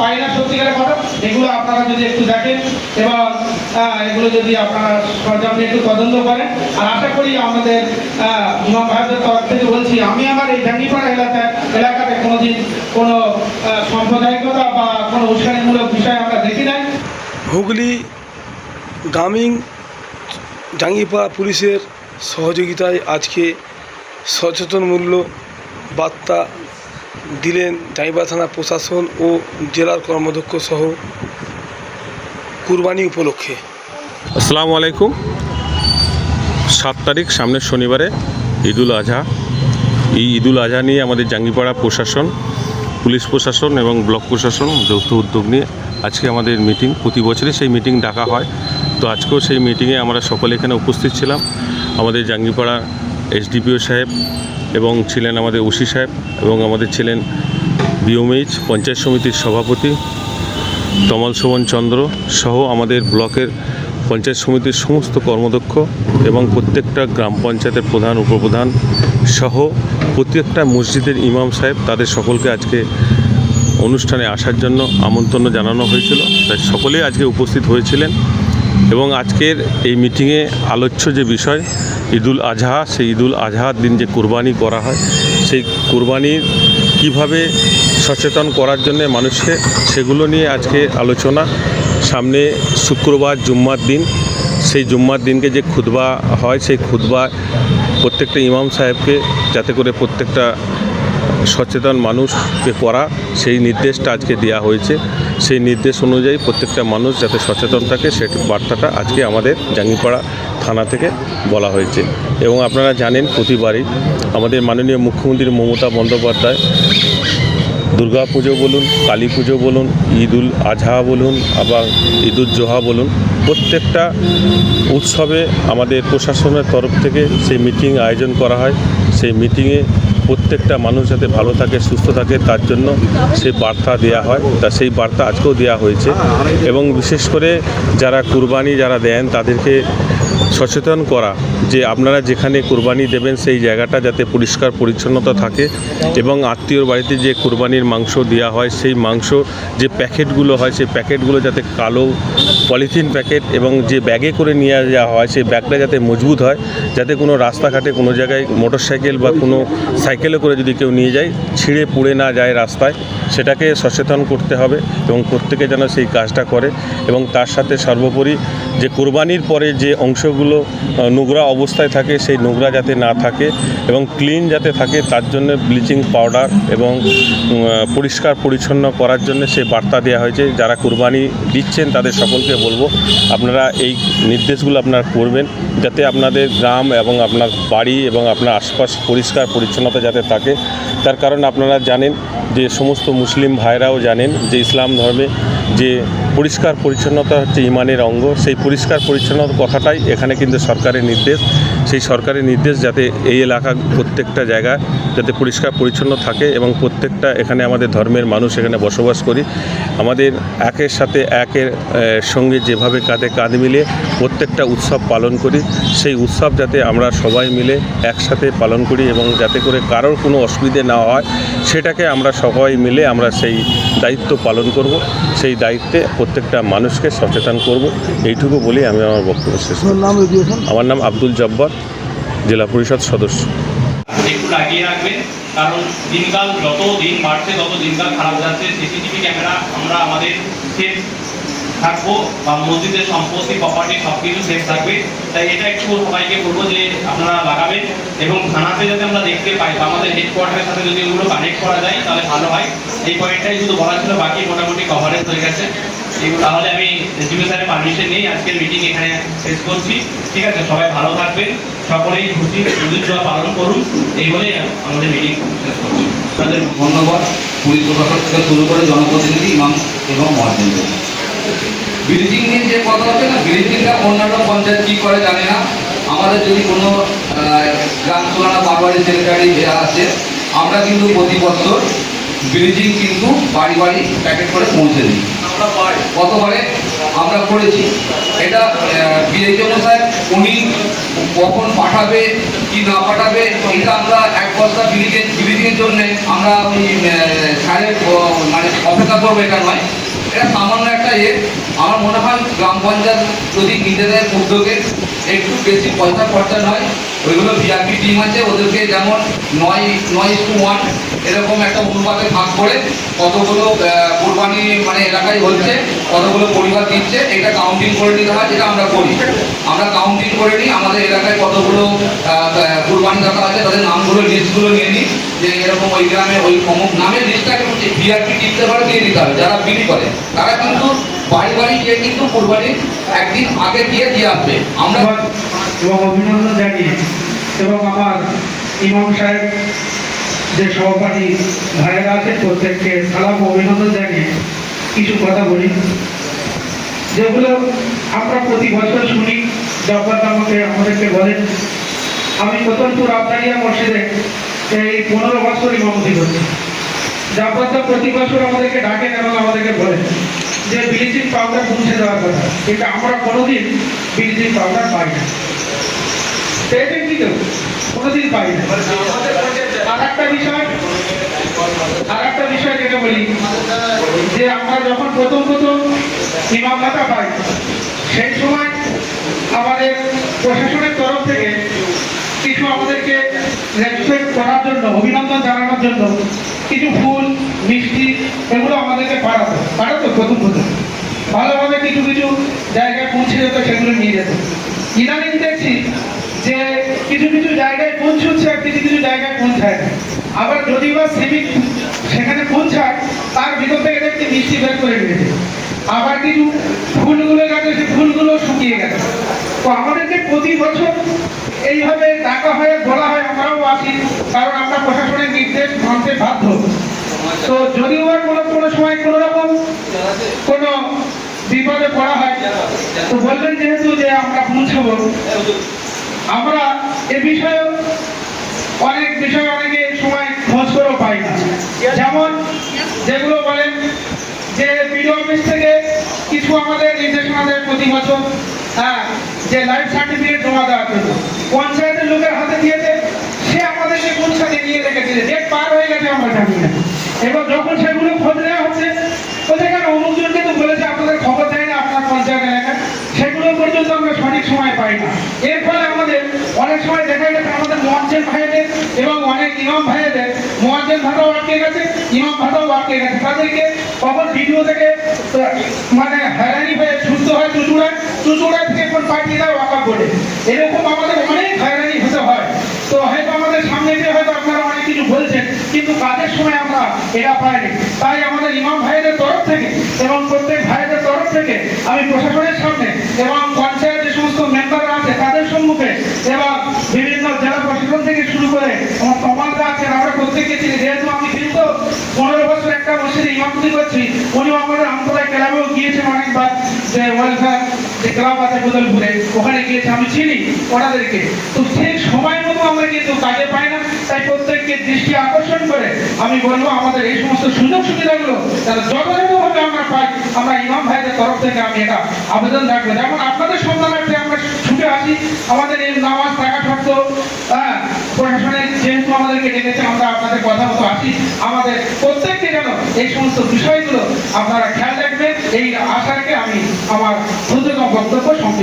পাই না সত্যিকারের কথা। এগুলো আপনারা যদি একটু দেখেন এবং এগুলো যদি আপনারা সরজমিনে একটু তদন্ত করেন। আর আশা করি আমাদের ভাইদের তরফ থেকে বলছি, আমি আমার এই জাঙ্গিপাড়া এলাকায়, এলাকাতে কোনোদিন কোনো সাম্প্রদায়িকতা বা কোনো উস্কানিমূলক বিষয় আমরা দেখি নাই। হুগলি গ্রামীণ জাঙ্গিপাড়া পুলিশের সহযোগিতায় আজকে সচেতনমূল্য বার্তা দিলেন জাঙ্গিপাড়া থানা প্রশাসন ও জেলার কর্মাধ্যক্ষ সহ কুরবানি উপলক্ষে। আসসালামু আলাইকুম। সাত তারিখ সামনের শনিবারে ঈদুল আজহা। এই ঈদুল আজহা নিয়ে আমাদের জাঙ্গিপাড়া প্রশাসন, পুলিশ প্রশাসন এবং ব্লক প্রশাসন যৌথ উদ্যোগ নিয়ে আজকে আমাদের মিটিং। প্রতি বছরই সেই মিটিং ডাকা হয়। তো আজকেও সেই মিটিংয়ে আমরা সকলে এখানে উপস্থিত ছিলাম। আমাদের জাঙ্গিপাড়া এসডিপিও সাহেব এবং ছিলেন আমাদের ওসি সাহেব এবং আমাদের ছিলেন বিওমএইচ পঞ্চায়েত সমিতির সভাপতি তমাল শোভন চন্দ্র সহ আমাদের ব্লকের পঞ্চায়েত সমিতির সমস্ত কর্মদক্ষ এবং প্রত্যেকটা গ্রাম পঞ্চায়েতের প্রধান, উপপ্রধান সহ প্রত্যেকটা মসজিদের ইমাম সাহেব তাদের সকলকে আজকে অনুষ্ঠানে আসার জন্য আমন্ত্রণ জানানো হয়েছিল। তাই সকলেই আজকে উপস্থিত হয়েছিলেন। এবং আজকের এই মিটিংয়ে আলোচ্য যে বিষয়, ঈদুল আজহা, সেই ঈদুল আজহার দিন যে কোরবানি করা হয়, সেই কোরবানির কীভাবে সচেতন করার জন্য মানুষকে সেগুলো নিয়ে আজকে আলোচনা। সামনে শুক্রবার জুম্মার দিন, সেই জুম্মার দিনকে যে খুতবা হয়, সেই খুতবা প্রত্যেকটা ইমাম সাহেবকে যাতে করে প্রত্যেকটা সচেতন মানুষকে করা, সেই নির্দেশটা আজকে দেওয়া হয়েছে। সেই নির্দেশ অনুযায়ী প্রত্যেকটা মানুষ যাতে সচেতন থাকে সেই বার্তাটা আজকে আমাদের জাঙ্গিপাড়া থানা থেকে বলা হয়েছে। এবং আপনারা জানেন প্রতিবারই আমাদের মাননীয় মুখ্যমন্ত্রী মমতা বন্দ্যোপাধ্যায় দুর্গা পুজো বলুন, কালী পুজো বলুন ঈদুল আজহা বলুন, আবার ঈদুল জোহা বলুন, প্রত্যেকটা উৎসবে আমাদের প্রশাসনের তরফ থেকে সেই মিটিং আয়োজন করা হয়। সেই মিটিংয়ে প্রত্যেকটা মানুষ যাতে ভালো থাকে, সুস্থ থাকে, তার জন্য সেই বার্তা দেয়া হয়। তা সেই বার্তা আজকেও দেওয়া হয়েছে। এবং বিশেষ করে যারা কুরবানি যারা দেন, তাদেরকে সচেতন করা যে আপনারা যেখানে কুরবানি দেবেন সেই জায়গাটা যাতে পরিষ্কার পরিচ্ছন্নতা থাকে এবং আত্মীয়র বাড়িতে যে কুরবানির মাংস দেওয়া হয় সেই মাংস যে প্যাকেটগুলো হয় সেই প্যাকেটগুলো যাতে কালো পলিথিন প্যাকেট এবং যে ব্যাগে করে নিয়ে যাওয়া হয় সেই ব্যাগটা যাতে মজবুত হয়, যাতে কোনো রাস্তাঘাটে কোনো জায়গায় মোটর সাইকেল বা কোনো সাইকেলে করে যদি কেউ নিয়ে যায়, ছিঁড়ে পুড়ে না যায় রাস্তায়, সেটাকে সচেতন করতে হবে এবং প্রত্যেকে যেন সেই কাজটা করে এবং তার সাথে সর্বোপরি যে কোরবানির পরে যে অংশগুলো নোংরা অবস্থায় থাকে, সেই নোংরা যাতে না থাকে এবং ক্লিন যাতে থাকে, তার জন্য ব্লিচিং পাউডার এবং পরিষ্কার পরিচ্ছন্ন করার জন্য সেই বার্তা দেওয়া হয়েছে। যারা কোরবানি দিচ্ছেন, তাদের সকলকে বলব, আপনারা এই নির্দেশগুলো আপনারা করবেন যাতে আপনাদের গ্রাম এবং আপনার বাড়ি এবং আপনার আশপাশ পরিষ্কার পরিচ্ছন্নতা যাতে থাকে। তার কারণ আপনারা জানেন যে সমস্ত মুসলিম ভাইরাও জানেন যে ইসলাম ধর্মে যে পরিষ্কার পরিচ্ছন্নতা হচ্ছে ইমানের অঙ্গ। সেই পরিষ্কার পরিচ্ছন্নতার কথাটাই এখানে কিন্তু সরকারের নির্দেশ। সেই সরকারের নির্দেশ যাতে এই এলাকা প্রত্যেকটা জায়গা যাতে পরিষ্কার পরিচ্ছন্ন থাকে এবং প্রত্যেকটা এখানে আমাদের ধর্মের মানুষ এখানে বসবাস করি। আমাদের একের সাথে একের সঙ্গে যেভাবে কাঁধে কাঁধ মিলে প্রত্যেকটা উৎসব পালন করি। সেই উৎসব যাতে আমরা সবাই মিলে একসাথে পালন করি এবং যাতে করে কারোর কোনো অসুবিধে না হয়, সেটাকে আমরা সবাই মিলে আমরা সেই দায়িত্ব পালন করব। সেই দায়িত্বে প্রত্যেকটা মানুষকে সচেতন করব। এইটুকু বলেই আমি আমার বক্তব্য শেষ নাম আমার নাম আব্দুল জব্বার জেলা পরিষদ সদস্য। একটু লাগিয়ে রাখবেন কারণ দিনকাল যত দিন বাড়ছে তত দিনকাল খারাপ যাচ্ছে। সিসিটিভি ক্যামেরা আমরা আমাদের সেফ থাকব বা মসজিদের সম্পত্তি প্রপার্টি সব কিছু সেফ থাকবে। তাই এটা একটু সবাইকে বলব যে আপনারা লাগাবেন এবং থানাতে যাতে আমরা দেখতে পাই বা আমাদের হেডকোয়ার্টারের সাথে যদি ওগুলো কানেক্ট করা যায় তাহলে ভালো হয়। এই পয়েন্টটাই শুধু বলা ছিল বাকি মোটামুটি কভারেজ হয়ে গেছে। তাহলে আমি এসডিও স্যারের পারমিশন নিয়ে আজকের মিটিং এখানে শেষ করছি। ঠিক আছে, সবাই ভালো থাকবেন, সকলেই খুশি ঈদুজ্জোহা পালন করুন, এই বলেই আমাদের মিটিং শেষ করছি। তাদের ধন্যবাদ। পুলিশ প্রশাসন থেকে শুরু করে জনপ্রতিনিধি, ইমাম এবং মহাজনদের। ব্রিজিং নিয়ে যে কথা হচ্ছে না ব্রিজিংটা অন্যান্য পঞ্চায়েত কী করে জানে না। আমাদের যদি কোনো গ্রাম তুলনা বারবাড়ি সেক্রেটারি দেওয়া আছে, আমরা কিন্তু প্রতি বছর ব্রিজিং কিন্তু বাড়ি বাড়ি প্যাকেট করে পৌঁছে দিই। কতবারে আমরা করেছি এটা বিএইচও সাহেব উনি কখন পাঠাবে, কি না পাঠাবে, এটা আমরা এক বস্তা ব্লিচিং ব্লিচিংয়ের জন্য আমরা ওই স্যারের মানে অপেক্ষা করব, এটা নয়। এটা সামান্য একটা ইয়ে। আমার মনে হয় গ্রাম পঞ্চায়েত যদি নিজেদের উদ্যোগে একটু বেশি পয়সা খরচা নয় ওইগুলো ভিআরপি টিম আছে, ওদেরকে যেমন নয় নয় টু ওয়ান এরকম একটা অনুপাতে ভাগ করে কতগুলো কোরবানি মানে এলাকায় হচ্ছে, কতগুলো পরিবার দিচ্ছে, এটা কাউন্টিং করে নিতে হয়, যেটা আমরা করি। আমরা কাউন্টিং করে নিই আমাদের এলাকায় কতগুলো কোরবানি দাতা আছে, তাদের নামগুলো লিস্টগুলো নিয়ে নিই, যে এরকম ওই গ্রামে, ওই অমুক নামের লিস্টটাকে ভিআরপি টিপতে পারে দিয়ে দিতে হবে, যারা বিলি করে। তারা কিন্তু বাড়ি বাড়ি গিয়ে কিন্তু একদিন আগে দিয়ে দিয়ে আসবে। এবং অভিনন্দন জানিয়ে এবং আমার ইমাম সাহেব যে সহপাঠী ভাইয়েরা আছে প্রত্যেককে সালাম অভিনন্দন জানিয়ে কিছু কথা বলি। যেগুলো আমরা প্রতি বছর শুনি জব্বার আমাকে আমাদেরকে বলেন, আমি কতনপুর আবদারিয়া মসজিদে এই পনেরো বছর ইমামতি করছি। জাপাতা প্রতি বছর আমাদেরকে ডাকেন এবং আমাদেরকে বলেন। যে ব্লিচিং পাউডার পৌঁছে দেওয়ার কথা, কিন্তু আমরা কোনোদিন ব্লিচিং পাউডার পাই না। পেয়েছেন কি কেউ? কোনোদিন পাই না। আর একটা বিষয় আর একটা বিষয় যেটা বলি, যে আমরা যখন প্রথম প্রথম ইমাম পাই, সেই সময় আমাদের প্রশাসনের তরফ থেকে কিছু আমাদেরকে রেসপেক্ট করার জন্য, অভিনন্দন জানানোর জন্য কিছু ফুল মিষ্টি, এগুলো আমাদেরকে পাঠাতো পাঠাতো প্রথম প্রথম ভালোভাবে কিছু কিছু জায়গায় পৌঁছে যেত সেগুলো নিয়ে যেত ইদানিং দেখছি যে কিছু কিছু জায়গায় পৌঁছচ্ছে আর কিছু কিছু জায়গায় পৌঁছায় না। আবার যদি বা সিভিক সেখানে পৌঁছায়, তার ভিতর থেকে দেখছি মিষ্টি বের করে নিয়েছে। আবার কিছু ফুলগুলো গেছে সেই ফুলগুলো শুকিয়ে গেছে। তো আমাদেরকে প্রতি বছর এইভাবে ডাকা হয়, বলা হয় আমরাও আসি কারণ আমরা প্রশাসনের নির্দেশ মানতে বাধ্য যদিও বা কোনো সময় কোনো রকম কোনো বিপদে পড়া হয় বললেন যেহেতু যে আমরা পৌঁছাবো আমরা এ বিষয়ে অনেক বিষয় অনেকে সময় খোঁজ করেও পাই না। যেমন যেগুলো বলেন যে বিডিও অফিস থেকে কিছু আমাদের নির্দেশনা দেয় প্রতি বছর হ্যাঁ যে লাইফ সার্টিফিকেট জমা দেওয়ার জন্য পঞ্চায়েতের লোকের হাতে দিয়েছে, সে আমাদেরকে কোন সাথে নিয়ে রেখেছিল ডেট পার গেছে আমরা জানি না। যখন সেগুলো খোঁজ নেওয়া হচ্ছে কেন অমুকজনকে তো বলেছে আপনাদের খবর দেয় না আপনার পঞ্চায়েত এলাকায়? সেগুলো পর্যন্ত আমরা সঠিক সময় পাই না। এর ফলে আমাদের অনেক সময় দেখা গেছে আমাদের মোয়াজ্জেন ভাইদের এবং অনেক ইমাম ভাইদের মোয়াজ্জেন ভাতাও আটকে গেছে, ইমাম ভাতাও আটকে গেছে। তাদেরকে কখন ভিডিও থেকে মানে হয়রানি হয়ে সুস্থ হয়, চুচুড়ায় চুচুড়া থেকে এখন পাঠিয়ে দেয় ওয়াকা করে এরকম আমাদের অনেক হয়রানি হতে হয়। তো হয়তো আমাদের সামনে দিয়ে হয়তো আপনারা অনেক কিছু বলছেন কিন্তু কাজের সময় আমরা এটা পাইনি। তাই আমাদের ইমাম ভাইদের তরফ থেকে এবং প্রত্যেক ভাইদের তরফ থেকে আমি প্রশাসনের সামনে এবং পঞ্চায়েত যে সমস্ত মেম্বাররা আছে তাদের সম্মুখে এবং বিভিন্ন জেলা প্রশাসন থেকে শুরু করে আমার সমাজরা আছেন আমরা প্রত্যেককে চিনি। যেহেতু আমি কিন্তু পনেরো বছর একটা মসজিদে ইমামতি করছি, উনিও আমাদের আমতলায় ক্লাবেও গিয়েছেন অনেকবার যে ওয়েলফেয়ার যে ক্লাব আছে ওখানে গিয়েছে আমি চিনি ওনাদেরকে। তো ঠিক সময় মতো আমরা কিন্তু কাজে পাই না, তাই প্রত্যেককে দৃষ্টি আকর্ষণ করে আমি বলব আমাদের এই সমস্ত সুযোগ সুবিধাগুলো যাতে যথাযথভাবে আমরা পাই। আমরা ইমাম ভাইদের তরফ থেকে আমি এটা আবেদন রাখব। যেমন আপনাদের সন্তানার্থে আমরা ছুটে আসি, আমাদের এই নামাজ টাকা শর্ত হ্যাঁ প্রশাসনের যেহেতু আমাদেরকে ডেকেছে, আমরা আপনাদের কথা মতো আসি। আমাদের প্রত্যেককে যেন এই সমস্ত বিষয়গুলো আপনারা খেয়াল রাখবেন। এই আশা রেখে আমি আমার ক্ষুদ্রতম বক্তব্য সংক্ষেপ